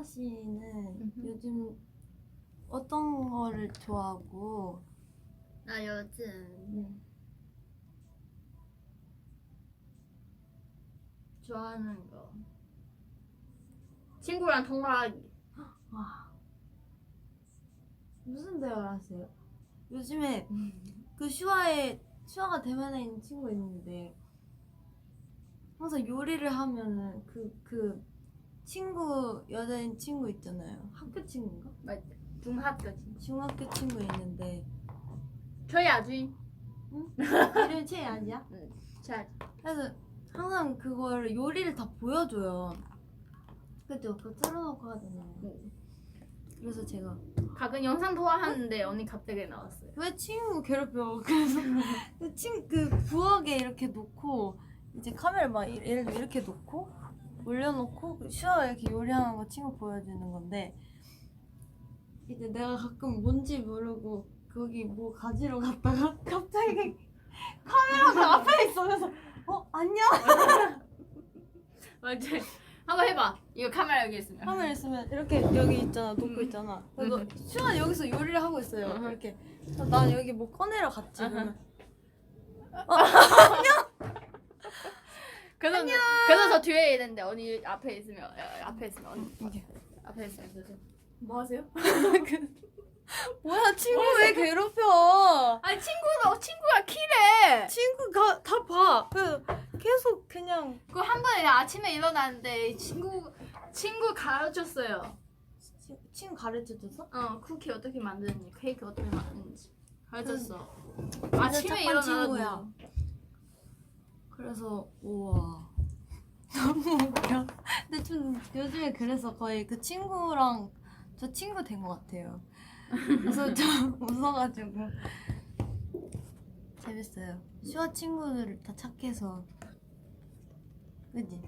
슈아 씨는 음흠. 요즘 어떤 거를 좋아하고? 나 요즘 좋아하는 거. 친구랑 통화하기. 와. 무슨 대화를 하세요? 요즘에 그 슈아의 슈아가 대만에 있는 친구가 있는데 항상 요리를 하면은 그 그 친구 여자인 친구 있잖아요. 학교 친구인가? 맞아. 중학교 친구. 중학교 친구 있는데. 최야준 이름이 최야지야? 자 그래서 항상 그걸 요리를 다 보여줘요. 그죠? 그거 틀어놓고 하잖아요. 그래서 제가. 가끔 영상 통화하는데 언니 갑자기 나왔어요. 왜 친구 괴롭혀? 그래서 그 친, 그 부엌에 이렇게 놓고 이제 카메라 막 이- 예를 들어 이렇게 놓고 올려놓고 그 슈아 이렇게 요리하는 거 친구 보여주는 건데 이제 내가 가끔 뭔지 모르고 거기 뭐 가지러 갔다가 갑자기 카메라가 앞에 있어. 그래서 어 안녕. 맞지 한번 해봐. 이거 카메라 여기 있으면. 카메라 있으면 이렇게 여기 있잖아 놓고 음. 있잖아. 그래서 음. 슈아 여기서 요리를 하고 있어요. 어허. 이렇게. 난 여기 뭐 꺼내러 갔지. 그러면. 그래서 그래서 있는데 언니 앞에 있으면 어, 앞에 있으면 언니 이게 앞에 있으면 그래서 뭐 하세요? 뭐야 친구 왜 괴롭혀 아니 친구가 친구가 키래. 친구가 다 봐. 그 계속 그냥 그 한 번에 아침에 일어났는데 친구 친구 가르쳤어요. 치- 친구 가르쳐 줘서 어 쿠키 어떻게 만드는지 케이크 어떻게 만드는지 가르쳤어. 진짜 아침에 착한 일어나도 친구야. 그래서 우와 너무 웃겨. 근데 좀 요즘에 그래서 거의 그 친구랑 저 친구 된 것 같아요. 그래서 좀 웃어가지고 재밌어요. 슈아 친구들 다 착해서 그지?